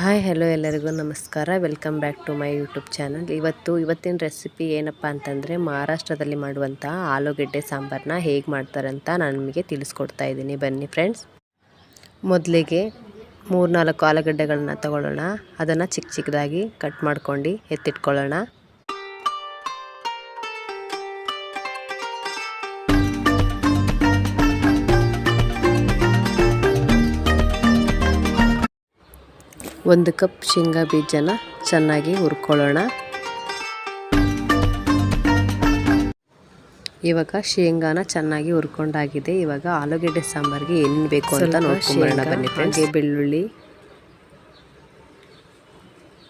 Hi hello ಎಲ್ಲರಿಗೂ ನಮಸ್ಕಾರ. Welcome back to my YouTube channel ಇವತ್ತು, ಇವತ್ತಿನ ರೆಸಿಪಿ ಏನಪ್ಪ ಅಂತಂದರೆ ಮಹಾರಾಷ್ಟ್ರದಲ್ಲಿ ಮಾಡುವಂಥ ಆಲೂಗೆಡ್ಡೆ ಸಾಂಬಾರನ್ನ ಹೇಗೆ ಮಾಡ್ತಾರೆ ಅಂತ ನಾನು ನಿಮಗೆ ತಿಳಿಸ್ಕೊಡ್ತಾ ಇದ್ದೀನಿ. ಬನ್ನಿ ಫ್ರೆಂಡ್ಸ್ ಮೊದಲಿಗೆ ಮೂರು ನಾಲ್ಕು ಆಲೂಗಡ್ಡೆಗಳನ್ನ ತಗೊಳ್ಳೋಣ. ಅದನ್ನು ಚಿಕ್ಕ ಚಿಕ್ಕದಾಗಿ ಕಟ್ ಮಾಡ್ಕೊಂಡು ಎತ್ತಿಟ್ಕೊಳ್ಳೋಣ. ಒಂದು ಕಪ್ ಶೇಂಗಾ ಬೀಜನ ಚೆನ್ನಾಗಿ ಹುರ್ಕೊಳ್ಳೋಣ. ಇವಾಗ ಶೇಂಗಾನ ಚೆನ್ನಾಗಿ ಹುರ್ಕೊಂಡಾಗಿದೆ. ಇವಾಗ ಆಲೂಗೆಡ್ಡೆ ಸಾಂಬಾರಿಗೆ ಏನು ಬೇಕು ಅಂತ ನೋಡ್ಕೊಂಬರೋಣ ಬನ್ನಿ ಫ್ರೆಂಡ್ಸ್ ಬೆಳ್ಳುಳ್ಳಿ.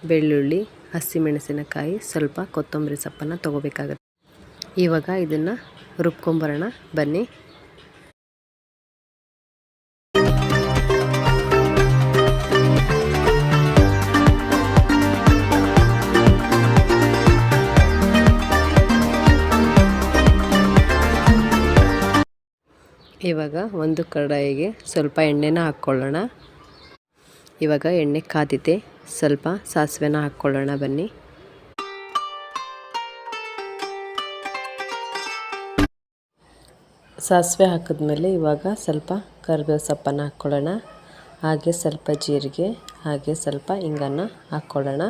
ಬೆಳ್ಳುಳ್ಳಿ ಹಸಿಮೆಣಸಿನಕಾಯಿ ಸ್ವಲ್ಪ ಕೊತ್ತಂಬರಿ ಸೊಪ್ಪನ್ನು ತೊಗೋಬೇಕಾಗುತ್ತೆ. ಇವಾಗ ಇದನ್ನು ರುಬ್ಕೊಂಬರೋಣ. ಬನ್ನಿ. ಇವಾಗ ಒಂದು ಕಡಾಯಿಗೆ ಸ್ವಲ್ಪ ಎಣ್ಣೆನ ಹಾಕ್ಕೊಳ್ಳೋಣ. ಇವಾಗ ಎಣ್ಣೆ ಕಾದಿದೆ, ಸ್ವಲ್ಪ ಸಾಸಿವೆನ ಹಾಕ್ಕೊಳ್ಳೋಣ ಬನ್ನಿ. ಸಾಸಿವೆ ಹಾಕಿದ್ಮೇಲೆ ಇವಾಗ ಸ್ವಲ್ಪ ಕರಿಬೇವು ಸೊಪ್ಪನ್ನು ಹಾಕ್ಕೊಳ್ಳೋಣ. ಹಾಗೆ ಸ್ವಲ್ಪ ಜೀರಿಗೆ, ಹಾಗೆ ಸ್ವಲ್ಪ ಹಿಂಗನ್ನು ಹಾಕ್ಕೊಳ್ಳೋಣ.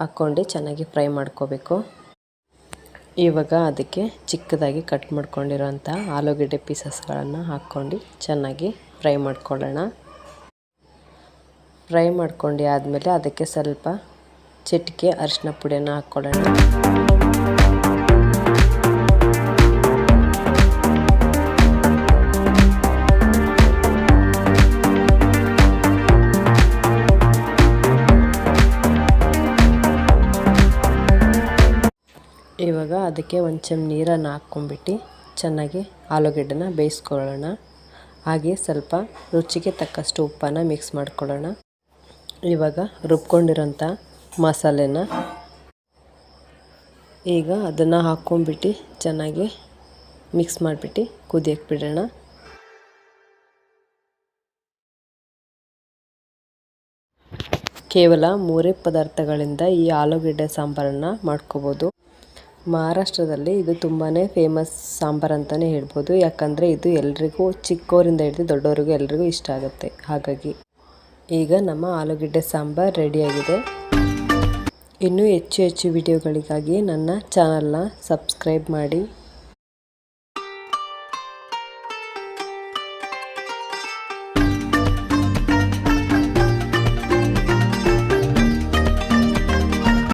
ಹಾಕ್ಕೊಂಡು ಚೆನ್ನಾಗಿ ಫ್ರೈ ಮಾಡ್ಕೋಬೇಕು. ಇವಾಗ ಅದಕ್ಕೆ ಚಿಕ್ಕದಾಗಿ ಕಟ್ ಮಾಡ್ಕೊಂಡಿರೋಂಥ ಆಲೂಗಡ್ಡೆ ಪೀಸಸ್ಗಳನ್ನು ಹಾಕ್ಕೊಂಡು ಚೆನ್ನಾಗಿ ಫ್ರೈ ಮಾಡ್ಕೊಳ್ಳೋಣ. ಫ್ರೈ ಮಾಡ್ಕೊಂಡು ಆದಮೇಲೆ ಅದಕ್ಕೆ ಸ್ವಲ್ಪ ಚಿಟಿಕೆ ಅರಿಶಿನ ಪುಡಿಯನ್ನು ಹಾಕ್ಕೊಳ್ಳೋಣ. ಇವಾಗ ಅದಕ್ಕೆ ಒಂದು ಚಮ್ ನೀರನ್ನು ಹಾಕ್ಕೊಂಬಿಟ್ಟು ಚೆನ್ನಾಗಿ ಆಲೂಗೆಡ್ಡೆನ ಬೇಯಿಸ್ಕೊಳ್ಳೋಣ. ಹಾಗೆ ಸ್ವಲ್ಪ ರುಚಿಗೆ ತಕ್ಕಷ್ಟು ಉಪ್ಪನ್ನು ಮಿಕ್ಸ್ ಮಾಡ್ಕೊಳ್ಳೋಣ. ಇವಾಗ ರುಬ್ಕೊಂಡಿರೋಂಥ ಮಸಾಲೆನ ಈಗ ಅದನ್ನು ಹಾಕ್ಕೊಂಬಿಟ್ಟು ಚೆನ್ನಾಗಿ ಮಿಕ್ಸ್ ಮಾಡಿಬಿಟ್ಟು ಕುದಿಯಕ್ಕೆ ಬಿಡೋಣ. ಕೇವಲ ಮೂರೇ ಪದಾರ್ಥಗಳಿಂದ ಈ ಆಲೂಗೆಡ್ಡೆ ಸಾಂಬಾರನ್ನು ಮಾಡ್ಕೋಬೋದು. ಮಹಾರಾಷ್ಟ್ರದಲ್ಲಿ ಇದು ತುಂಬಾ ಫೇಮಸ್ ಸಾಂಬಾರು ಅಂತಲೇ ಹೇಳ್ಬೋದು. ಯಾಕಂದರೆ ಇದು ಎಲ್ರಿಗೂ ಚಿಕ್ಕವರಿಂದ ಹಿಡಿದು ದೊಡ್ಡವರಿಗೂ ಎಲ್ರಿಗೂ ಇಷ್ಟ ಆಗುತ್ತೆ. ಹಾಗಾಗಿ ಈಗ ನಮ್ಮ ಆಲೂಗೆಡ್ಡೆ ಸಾಂಬಾರು ರೆಡಿಯಾಗಿದೆ ಇನ್ನೂ ಹೆಚ್ಚು ಹೆಚ್ಚು ವಿಡಿಯೋಗಳಿಗಾಗಿ ನನ್ನ ಚಾನಲ್ನ ಸಬ್ಸ್ಕ್ರೈಬ್ ಮಾಡಿ.